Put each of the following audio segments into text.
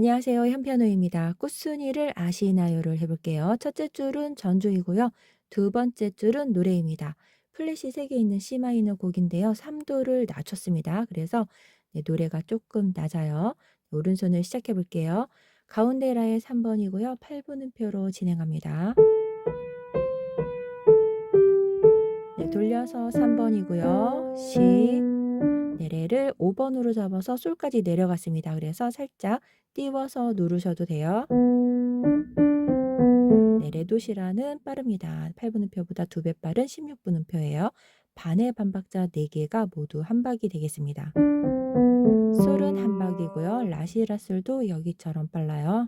안녕하세요. 현편우입니다. 꽃순이를 아시나요를 해볼게요. 첫째 줄은 전주이고요. 두 번째 줄은 노래입니다. 플랫이 3개 있는 C 마이너 곡인데요. 3도를 낮췄습니다. 그래서 네, 노래가 조금 낮아요. 오른손을 시작해 볼게요. 가운데 라의 3번이고요. 8분음표로 진행합니다. 네, 돌려서 3번이고요. C, 네, 레를 5번으로 잡아서 솔까지 내려갔습니다. 그래서 살짝 띄워서 누르셔도 돼요. 네, 레도시라는 빠릅니다. 8분음표보다 2배 빠른 16분음표예요. 반의 반박자 4개가 모두 한 박이 되겠습니다. 솔은 한 박이고요. 라시라솔도 여기처럼 빨라요.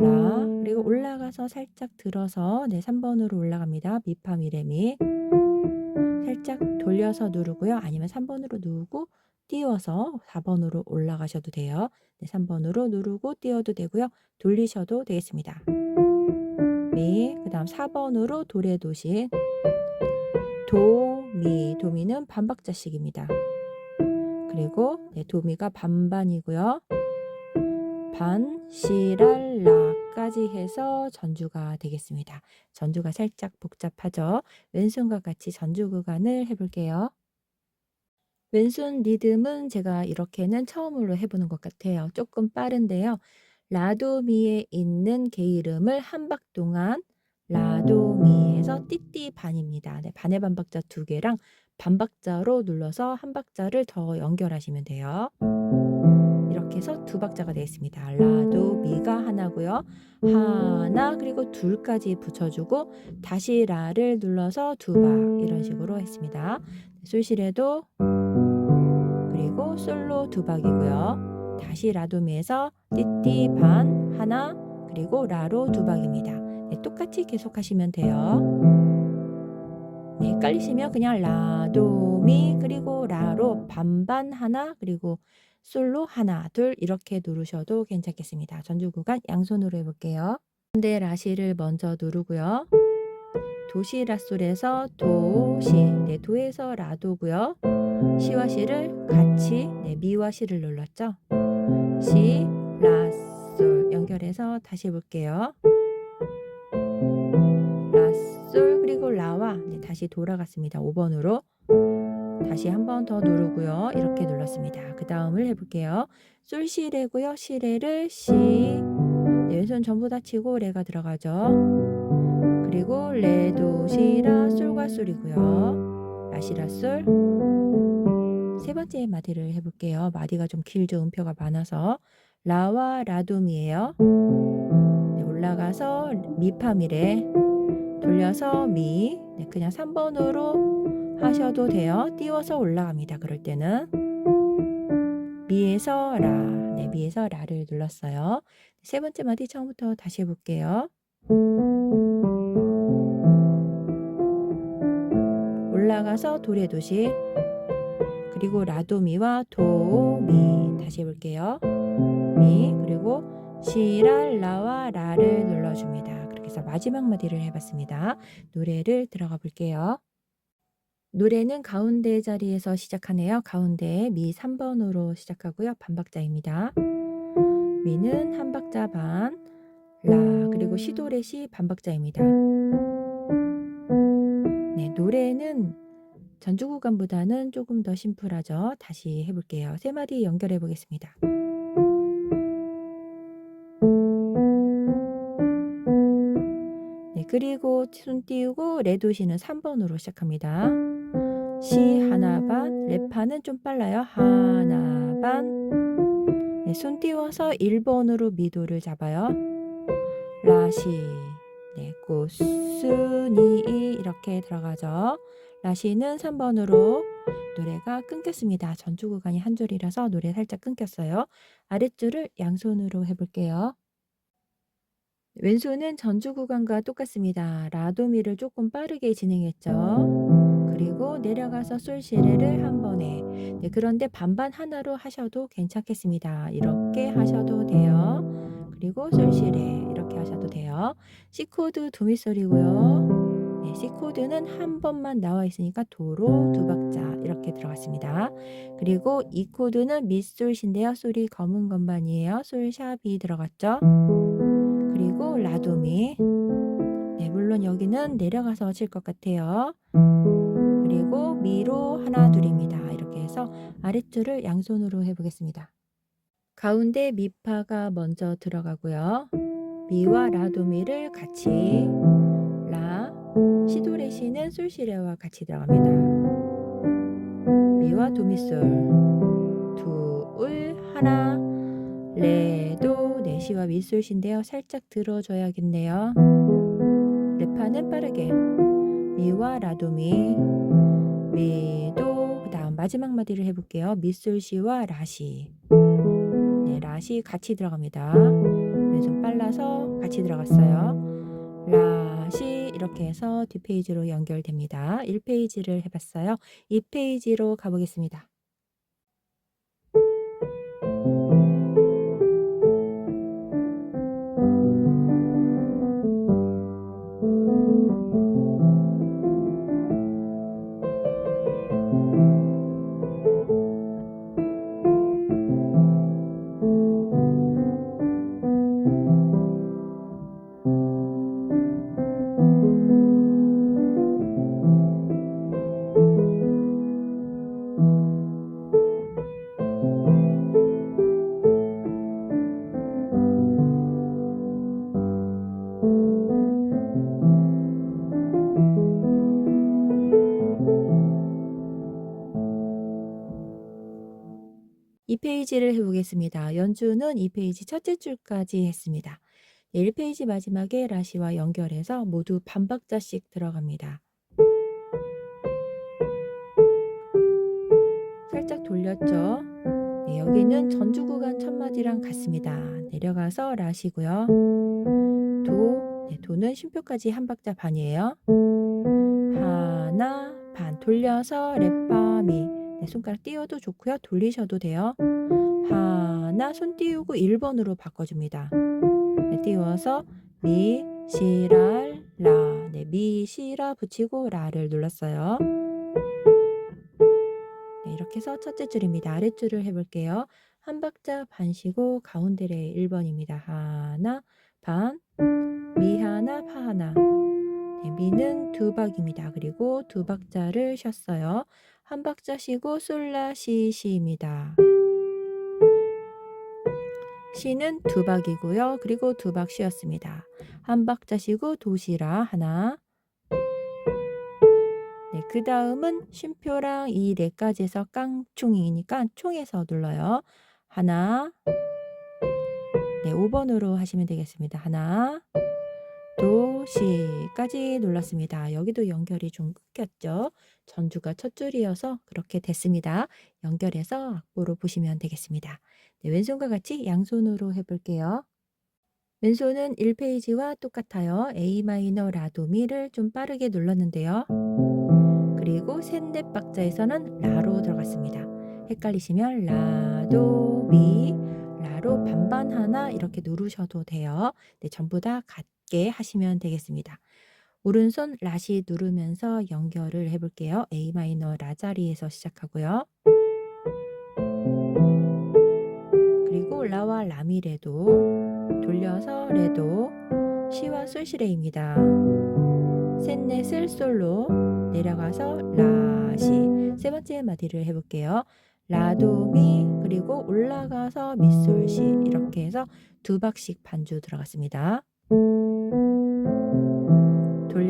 라 그리고 올라가서 살짝 들어서 네 3번으로 올라갑니다. 미파 미레미 살짝 돌려서 누르고요. 아니면 3번으로 누르고 띄워서 4번으로 올라가셔도 돼요. 네, 3번으로 누르고 띄워도 되고요. 돌리셔도 되겠습니다. 미, 그 다음 4번으로 도레도시 도미, 도미는 반박자식입니다. 그리고 네, 도미가 반반이고요. 반, 시랄 라까지 해서 전주가 되겠습니다. 전주가 살짝 복잡하죠. 왼손과 같이 전주 구간을 해볼게요. 왼손 리듬은 제가 이렇게는 처음으로 해보는 것 같아요. 조금 빠른데요. 라도미에 있는 개 이름을 한 박 동안 라도미에서 띠띠 반입니다. 네, 반의 반박자 두 개랑 반박자로 눌러서 한 박자를 더 연결하시면 돼요. 이렇게 해서 두 박자가 되겠습니다. 라도 미가 하나고요. 하나 그리고 둘까지 붙여주고 다시 라를 눌러서 두 박 이런 식으로 했습니다. 솔실에도 그리고 솔로 두 박이고요. 다시 라도미에서 띠띠 반 하나 그리고 라로 두 박입니다. 네, 똑같이 계속 하시면 돼요. 네, 헷갈리시면 그냥 라 도 미 그리고 라로 반반 하나 그리고 솔로 하나 둘 이렇게 누르셔도 괜찮겠습니다. 전주 구간 양손으로 해볼게요. 가운데 라시를 먼저 누르고요. 도시 라솔에서 도시 네, 도에서 라도고요. 시와 시를 같이 네, 미와 시를 눌렀죠. 시, 라, 솔 연결해서 다시 해볼게요. 라, 솔 그리고 라와 네, 다시 돌아갔습니다. 5번으로 다시 한 번 더 누르고요. 이렇게 눌렀습니다. 그 다음을 해볼게요. 솔, 시, 레고요. 시, 레를 시 네, 왼손 전부 다 치고 레가 들어가죠. 그리고 레, 도, 시, 라, 솔과 솔이고요. 라, 시, 라, 솔 세 번째 마디를 해볼게요. 마디가 좀 길죠. 음표가 많아서. 라와 라돔이에요. 네, 올라가서 미파미레 돌려서 미. 네, 그냥 3번으로 하셔도 돼요. 띄워서 올라갑니다. 그럴 때는 미에서 라. 네, 미에서 라를 눌렀어요. 세 번째 마디 처음부터 다시 해볼게요. 올라가서 도레 도시 그리고 라도미와 도미 다시 해볼게요. 미 그리고 시랄라와 라를 눌러줍니다. 그렇게 해서 마지막 마디를 해봤습니다. 노래를 들어가 볼게요. 노래는 가운데 자리에서 시작하네요. 가운데 미 3번으로 시작하고요. 반박자입니다. 미는 한 박자 반, 라 그리고 시도레시 반박자입니다. 네, 노래는 전주 구간보다는 조금 더 심플하죠. 다시 해볼게요. 세 마디 연결해 보겠습니다. 네, 그리고 손 띄우고 레도시는 3번으로 시작합니다. 시 하나 반, 레파는 좀 빨라요. 하나 반. 네, 손 띄워서 1번으로 미도를 잡아요. 라시, 네, 꽃순이 이렇게 들어가죠. 라시는 3번으로 노래가 끊겼습니다. 전주 구간이 한 줄이라서 노래 살짝 끊겼어요. 아랫줄을 양손으로 해볼게요. 왼손은 전주 구간과 똑같습니다. 라도미를 조금 빠르게 진행했죠. 그리고 내려가서 솔시레를 한 번에 네, 그런데 반반 하나로 하셔도 괜찮겠습니다. 이렇게 하셔도 돼요. 그리고 솔시레 이렇게 하셔도 돼요. C코드 도미솔이고요. 네, C 코드는 한 번만 나와 있으니까 도로 두 박자 이렇게 들어갔습니다. 그리고 E 코드는 밑솔신데요. 솔이 검은 건반이에요. 솔 샵이 들어갔죠. 라도미. 네, 물론 여기는 내려가서 칠 것 같아요. 그리고 미로 하나 둘입니다. 이렇게 해서 아랫줄을 양손으로 해보겠습니다. 가운데 미파가 먼저 들어가고요. 미와 라도미를 같이 라 시도레시는 솔시레와 같이 들어갑니다. 미와 도미솔 둘 하나 레도 네시와 미솔신데요. 살짝 들어줘야겠네요. 레파는 빠르게 미와 라도미 미도 그 다음 마지막 마디를 해볼게요. 미솔시와 라시 네, 라시 같이 들어갑니다. 왼손 빨라서 같이 들어갔어요. 라시 이렇게 해서 뒷페이지로 연결됩니다. 1페이지를 해봤어요. 2페이지로 가보겠습니다. 이 페이지를 해보겠습니다. 연주는 이 페이지 첫째 줄까지 했습니다. 1페이지 마지막에 라시와 연결해서 모두 반박자씩 들어갑니다. 살짝 돌렸죠? 네, 여기는 전주 구간 첫 마디랑 같습니다. 내려가서 라시고요. 도, 네, 도는 쉼표까지 한 박자 반이에요. 하나, 반 돌려서 레파미 네, 손가락 띄워도 좋고요. 돌리셔도 돼요. 하나 손 띄우고 1번으로 바꿔줍니다. 네, 띄워서 미, 시, 랄, 라. 네, 미, 시, 라 붙이고 라를 눌렀어요. 네, 이렇게 해서 첫째 줄입니다. 아랫줄을 해볼게요. 한 박자 반 쉬고 가운데에 1번입니다. 하나, 반, 미 하나, 파 하나. 네, 미는 두 박입니다. 그리고 두 박자를 쉬었어요. 한 박자 쉬고 솔라 시 시입니다. 시는 두 박이고요. 그리고 두 박 쉬었습니다. 한 박자 쉬고 도시라 하나. 네, 그 다음은 쉼표랑 이 네까지 해서 깡총이니까 총에서 눌러요. 하나. 네, 5번으로 하시면 되겠습니다. 하나. 도시까지 눌렀습니다. 여기도 연결이 좀 끊겼죠. 전주가 첫 줄이어서 그렇게 됐습니다. 연결해서 악보로 보시면 되겠습니다. 네, 왼손과 같이 양손으로 해볼게요. 왼손은 1페이지와 똑같아요. A 마이너 라도미를 좀 빠르게 눌렀는데요. 그리고 셋넷 박자에서는 라로 들어갔습니다. 헷갈리시면 라도미 라로 반반 하나 이렇게 누르셔도 돼요. 네, 전부 다 같 게 하시면 되겠습니다. 오른손 라시 누르면서 연결을 해볼게요. A 마이너 라 자리에서 시작하고요. 그리고 라와 라미 레도 돌려서 레도 시와 솔시레입니다. 셋넷을 솔로 내려가서 라시 세 번째 마디를 해볼게요. 라도미 그리고 올라가서 미솔시 이렇게 해서 두 박씩 반주 들어갔습니다.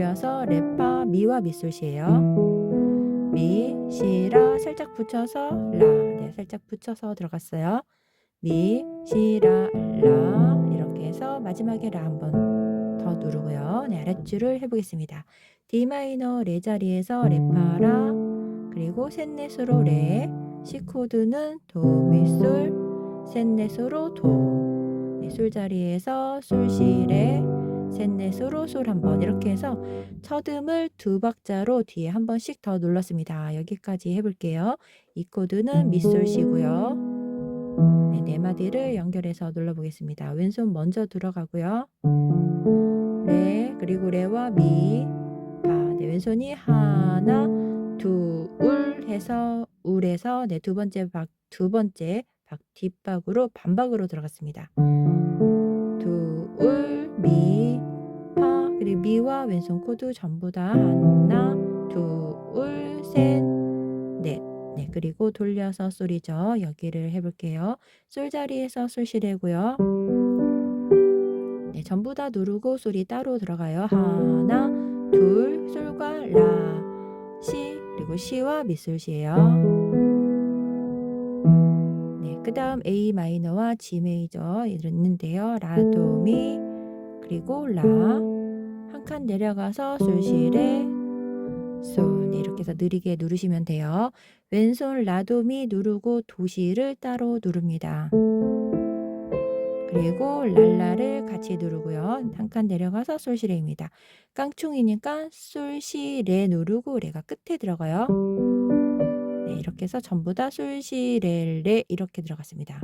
돌려서 레파 미와 미솔시예요. 미, 시 라 살짝 붙여서 라, 네 살짝 붙여서 들어갔어요. 미, 시 라, 라 이렇게 해서 마지막에 라 한 번 더 누르고요. 네 아랫줄을 해보겠습니다. D 마이너 레 자리에서 레파 라 그리고 셋넷으로 레 C 코드는 도, 미, 솔, 셋넷으로 도, 네, 솔 자리에서 솔, 시, 레, 셋넷으로 솔 한번 이렇게 해서 첫 음을 두 박자로 뒤에 한 번씩 더 눌렀습니다. 여기까지 해볼게요. 이 코드는 미솔 시고요. 네, 네 마디를 연결해서 눌러보겠습니다. 왼손 먼저 들어가고요. 레 그리고 레와 미, 파 네, 왼손이 하나, 두, 울 해서 울에서 네, 두 번째 박, 두 번째 박 뒷박으로 반박으로 들어갔습니다. 두, 울, 미, 파, 그리고 미와 왼손 코드 전부 다 하나, 두, 울, 셋, 넷. 네, 그리고 돌려서 솔이죠. 여기를 해볼게요. 솔 자리에서 솔시래고요. 네, 전부 다 누르고 솔이 따로 들어가요. 하나, 둘, 솔과 라, 시, 그리고 시와 미솔시예요. 네, 그 다음 A 마이너와 G 메이저 있는데요. 라 도 미, 그리고 라, 한칸 내려가서 솔시레, 솔. 네, 이렇게 해서 느리게 누르시면 돼요. 왼손 라도미 누르고 도시를 따로 누릅니다. 그리고 랄라를 같이 누르고요. 한 칸 내려가서 솔시레입니다. 깡충이니까 솔시레 누르고 레가 끝에 들어가요. 네, 이렇게 해서 전부 다 솔시레레 이렇게 들어갔습니다.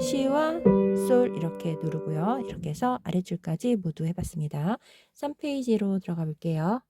시와 솔 이렇게 누르고요. 이렇게 해서 아랫줄까지 모두 해봤습니다. 3페이지로 들어가 볼게요.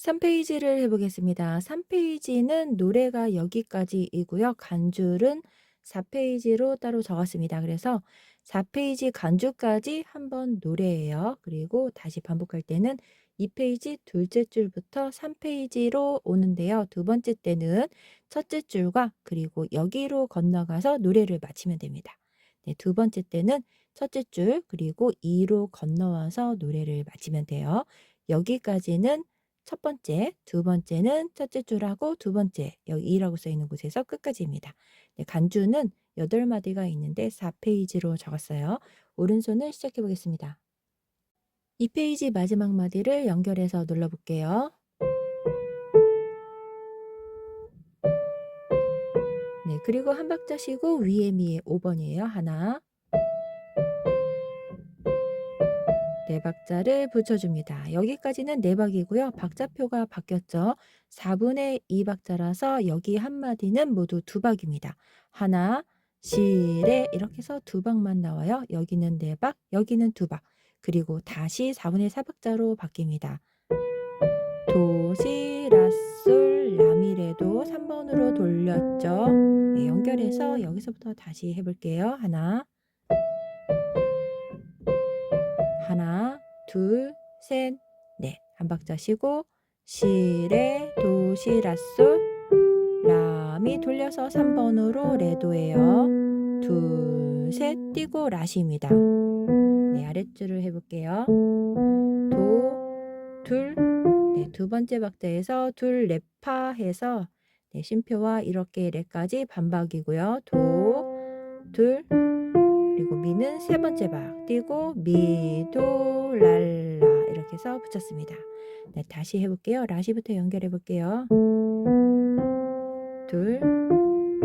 삼페이지를 해보겠습니다. 3페이지는 노래가 여기까지이고요. 간줄은 4페이지로 따로 적었습니다. 그래서 4페이지 간주까지 한번 노래예요. 그리고 다시 반복할 때는 2페이지 둘째 줄부터 3페이지로 오는데요. 두 번째 때는 첫째 줄과 그리고 여기로 건너가서 노래를 마치면 됩니다. 네, 두 번째 때는 첫째 줄 그리고 2로 건너와서 노래를 마치면 돼요. 여기까지는 첫 번째, 두 번째는 첫째 줄하고 두 번째, 여기 2라고 써 있는 곳에서 끝까지입니다. 네, 간주는 8마디가 있는데 4페이지로 적었어요. 오른손을 시작해 보겠습니다. 2페이지 마지막 마디를 연결해서 눌러 볼게요. 네, 그리고 한 박자 쉬고 위에 미에 5번이에요. 하나, 네 박자를 붙여줍니다. 여기까지는 네 박이고요. 박자표가 바뀌었죠. 4분의 2 박자라서 여기 한 마디는 모두 두 박입니다. 하나, 시레 이렇게 해서 두 박만 나와요. 여기는 네 박, 여기는 두 박. 그리고 다시 4분의 4 박자로 바뀝니다. 도, 시, 라, 솔, 라미레도 3번으로 돌렸죠. 네, 연결해서 여기서부터 다시 해볼게요. 하나, 하나, 둘, 셋, 넷. 한 박자 쉬고 시레, 도, 시, 라, 솔, 라미 돌려서 3번으로 레도예요. 둘, 셋, 띄고 라시입니다. 네, 아랫줄을 해볼게요. 도, 둘, 네, 두 번째 박자에서 둘, 레파 해서 네, 쉼표와 이렇게 레까지 반박이고요. 도, 둘, 그리고 미는 세 번째 박 띄고 미, 도, 랄라 이렇게 해서 붙였습니다. 네, 다시 해볼게요. 라시부터 연결해 볼게요. 둘,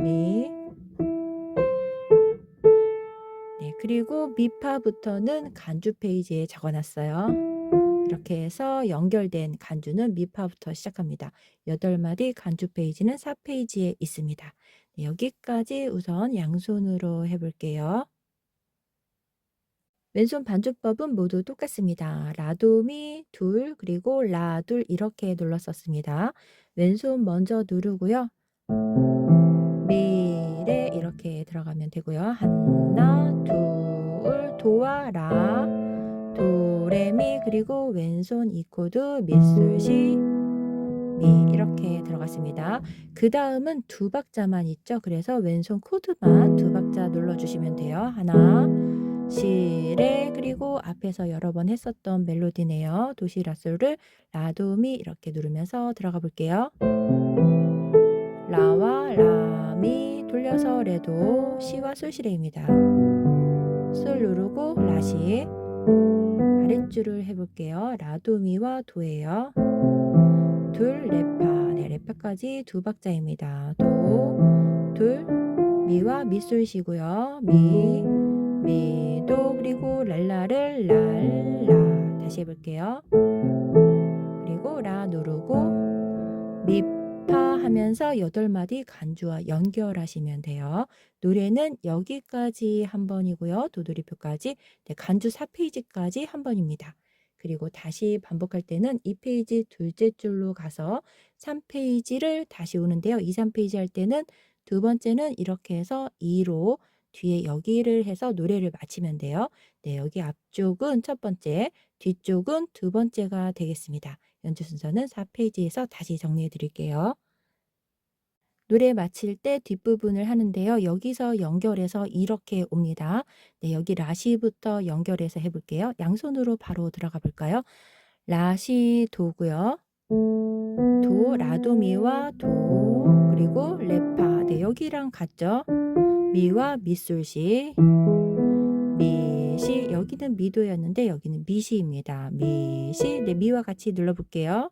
미, 네, 그리고 미파부터는 간주 페이지에 적어놨어요. 이렇게 해서 연결된 간주는 미파부터 시작합니다. 8마디 간주 페이지는 4페이지에 있습니다. 네, 여기까지 우선 양손으로 해볼게요. 왼손 반주법은 모두 똑같습니다. 라도미 둘 그리고 라 둘 이렇게 눌렀었습니다. 왼손 먼저 누르고요. 미레 이렇게 들어가면 되고요. 하나 둘 도와 라 도레미 그리고 왼손 이 코드 미술시 미 이렇게 들어갔습니다. 그 다음은 두 박자만 있죠. 그래서 왼손 코드만 두 박자 눌러주시면 돼요. 하나 시레 그리고 앞에서 여러 번 했었던 멜로디네요. 도시라솔을 라도미 이렇게 누르면서 들어가 볼게요. 라와 라미 미 돌려서 레도 시와 솔시레입니다. 솔 누르고 라시 아랫줄을 해볼게요. 라도미와 도예요. 둘 레파 네 레파까지 두 박자입니다. 도, 둘, 미와 미솔시고요. 미, 미도 그리고 랄라를 랄라 다시 해볼게요. 그리고 라 누르고 미파 하면서 여덟 마디 간주와 연결하시면 돼요. 노래는 여기까지 한 번이고요. 도돌이표까지 네, 간주 4페이지까지 한 번입니다. 그리고 다시 반복할 때는 2페이지 둘째 줄로 가서 3페이지를 다시 오는데요. 2, 3페이지 할 때는 두 번째는 이렇게 해서 2로 뒤에 여기를 해서 노래를 마치면 돼요. 네, 여기 앞쪽은 첫 번째, 뒤쪽은 두 번째가 되겠습니다. 연주 순서는 4페이지에서 다시 정리해 드릴게요. 노래 마칠 때 뒷부분을 하는데요. 여기서 연결해서 이렇게 옵니다. 네, 여기 라시부터 연결해서 해볼게요. 양손으로 바로 들어가 볼까요? 라시 도고요. 도, 라도미와 도, 그리고 레파. 네, 여기랑 같죠? 미와 미솔시, 미시, 여기는 미도였는데 여기는 미시입니다. 미시, 네, 미와 같이 눌러볼게요.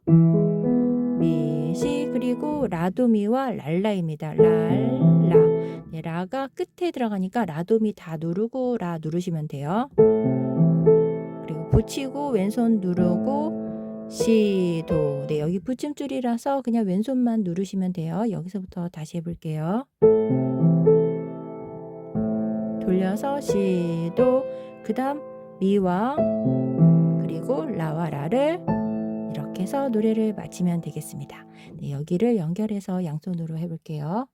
미시, 그리고 라도미와 랄라입니다. 랄라. 네, 라가 끝에 들어가니까 라도미 다 누르고 라 누르시면 돼요. 그리고 붙이고 왼손 누르고 시도. 네, 여기 붙임줄이라서 그냥 왼손만 누르시면 돼요. 여기서부터 다시 해볼게요. 돌려서 시도. 그 다음 미와 그리고 라와 라를 이렇게 해서 노래를 마치면 되겠습니다. 네, 여기를 연결해서 양손으로 해볼게요.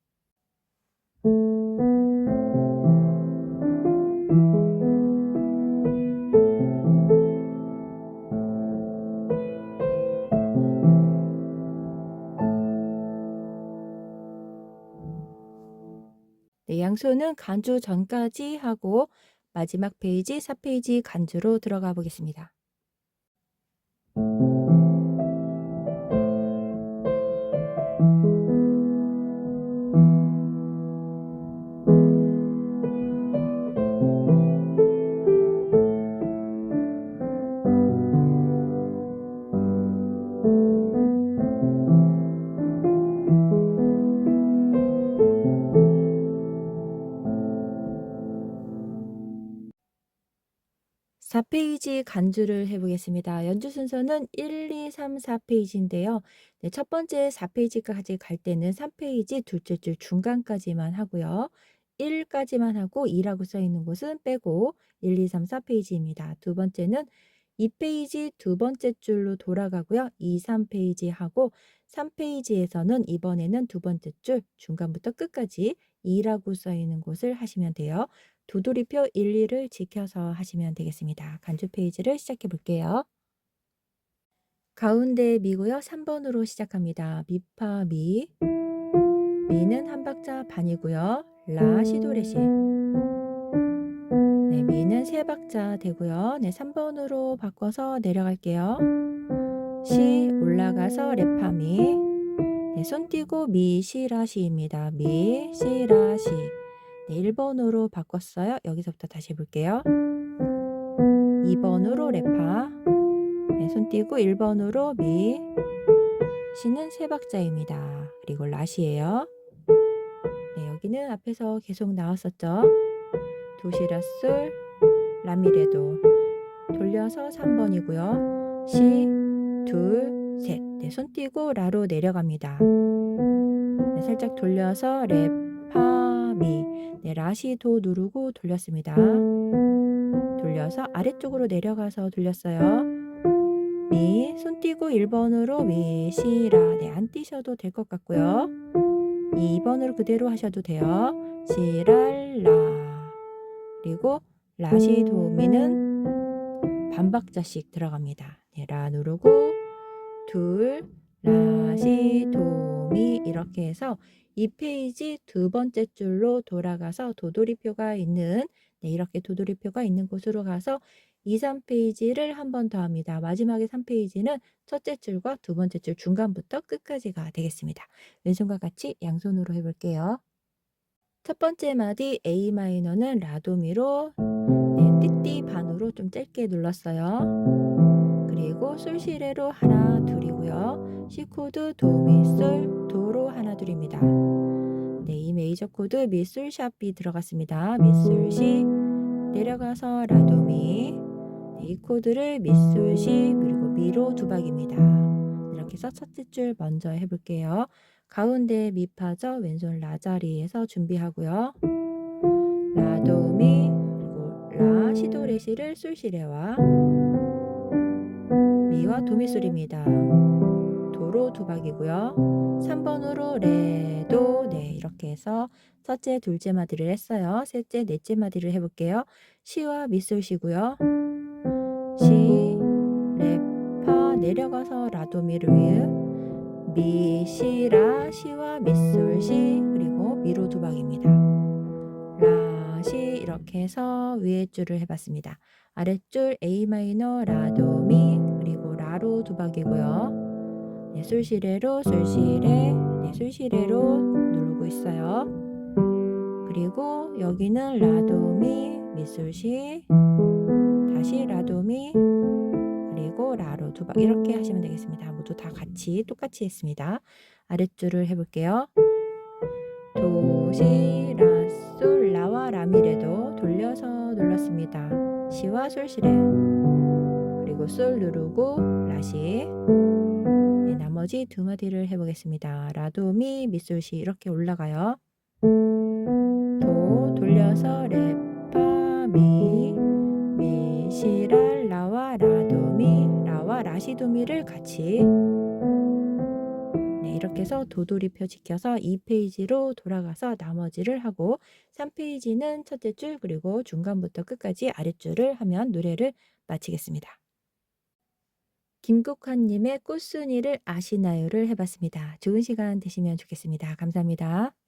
양손은 간주 전까지 하고 마지막 페이지 4페이지 간주로 들어가 보겠습니다. 사 페이지 간주를 해보겠습니다. 연주 순서는 1, 2, 3, 4페이지인데요. 네, 첫 번째 4페이지까지 갈 때는 3페이지 둘째 줄 중간까지만 하고요. 1까지만 하고 2라고 써 있는 곳은 빼고 1, 2, 3, 4페이지입니다. 두 번째는 2페이지 두 번째 줄로 돌아가고요. 2, 3페이지 하고 3페이지에서는 이번에는 두 번째 줄 중간부터 끝까지 2라고 써 있는 곳을 하시면 돼요. 도돌이표 1, 2를 지켜서 하시면 되겠습니다. 간주 페이지를 시작해 볼게요. 가운데 미고요. 3번으로 시작합니다. 미파 미. 미는 한 박자 반이고요. 라 시도레시. 네, 미는 세 박자 되고요. 네, 3번으로 바꿔서 내려갈게요. 시 올라가서 레파미. 네, 손 띄고 미 시라시입니다. 미 시라시. 네, 1번으로 바꿨어요. 여기서부터 다시 해볼게요. 2번으로 레파. 네, 손 띄고 1번으로 미. 시는 세 박자입니다. 그리고 라시예요. 네, 여기는 앞에서 계속 나왔었죠. 도시라솔, 라미레도. 돌려서 3번이고요. 시, 둘, 셋. 네, 손 띄고 라로 내려갑니다. 네, 살짝 돌려서 레, 파, 미. 네, 라시 도 누르고 돌렸습니다. 돌려서 아래쪽으로 내려가서 돌렸어요. 미, 손 띄고 1번으로 미, 시, 라. 네, 안 띄셔도 될 것 같고요. 2번으로 그대로 하셔도 돼요. 시, 랄, 라. 그리고 라시, 도, 미는 반박자씩 들어갑니다. 네, 라 누르고 둘, 라시, 도, 미 이렇게 해서 2페이지 두 번째 줄로 돌아가서 도돌이표가 있는 네, 이렇게 도돌이표가 있는 곳으로 가서 2, 3페이지를 한 번 더 합니다. 마지막에 3페이지는 첫째 줄과 두 번째 줄 중간부터 끝까지가 되겠습니다. 왼손과 같이 양손으로 해볼게요. 첫 번째 마디 A 마이너는 라도미로 네, 띠띠 반으로 좀 짧게 눌렀어요. 그리고 솔시레로 하나 둘이고요. C 코드 도미솔 도 로 하나 둘입니다. 네, 이 메이저 코드 미솔 샵이 들어갔습니다. C 내려가서 라도미 네, 이 코드를 C 그리고 미로 두 박입니다. 이렇게 해서 첫째 줄 먼저 해볼게요. 가운데 미파죠. 왼손 라 자리에서 준비하고요. 라도미 그리고 라 시도레시를 솔시레와 미와 도미솔입니다. 도로 두 박이고요. 3번으로 레 도 네 이렇게 해서 첫째 둘째 마디를 했어요. 셋째 넷째 마디를 해볼게요. 시와 미솔시고요. 시 레 파 내려가서 라도미를 위해 미시 라 시와 미솔시 그리고 미로 두 박입니다. 라 시 이렇게 해서 위에 줄을 해봤습니다. 아랫줄 A 마이너 라도미 그리고 라로 두 박이고요. 네, 솔시레로 솔시레 네, 솔시레로 누르고 있어요. 그리고 여기는 라도미 미솔시 다시 라도미 그리고 라로 두박 이렇게 하시면 되겠습니다. 모두 다 같이 똑같이 했습니다. 아랫줄을 해볼게요. 도시 라솔 라와 라미레도 돌려서 눌렀습니다. 시와 솔시레 그리고 솔 누르고 라시 네, 나머지 두 마디를 해보겠습니다. 라도 미 미솔시 이렇게 올라가요. 도 돌려서 레 파 미 미 시 랄 라와 라도 미 라와 라시도 미를 같이 네, 이렇게 해서 도돌이표 지켜서 2페이지로 돌아가서 나머지를 하고 3페이지는 첫째 줄 그리고 중간부터 끝까지 아랫줄을 하면 노래를 마치겠습니다. 김국환님의 꽃순이를 아시나요를 해봤습니다. 좋은 시간 되시면 좋겠습니다. 감사합니다.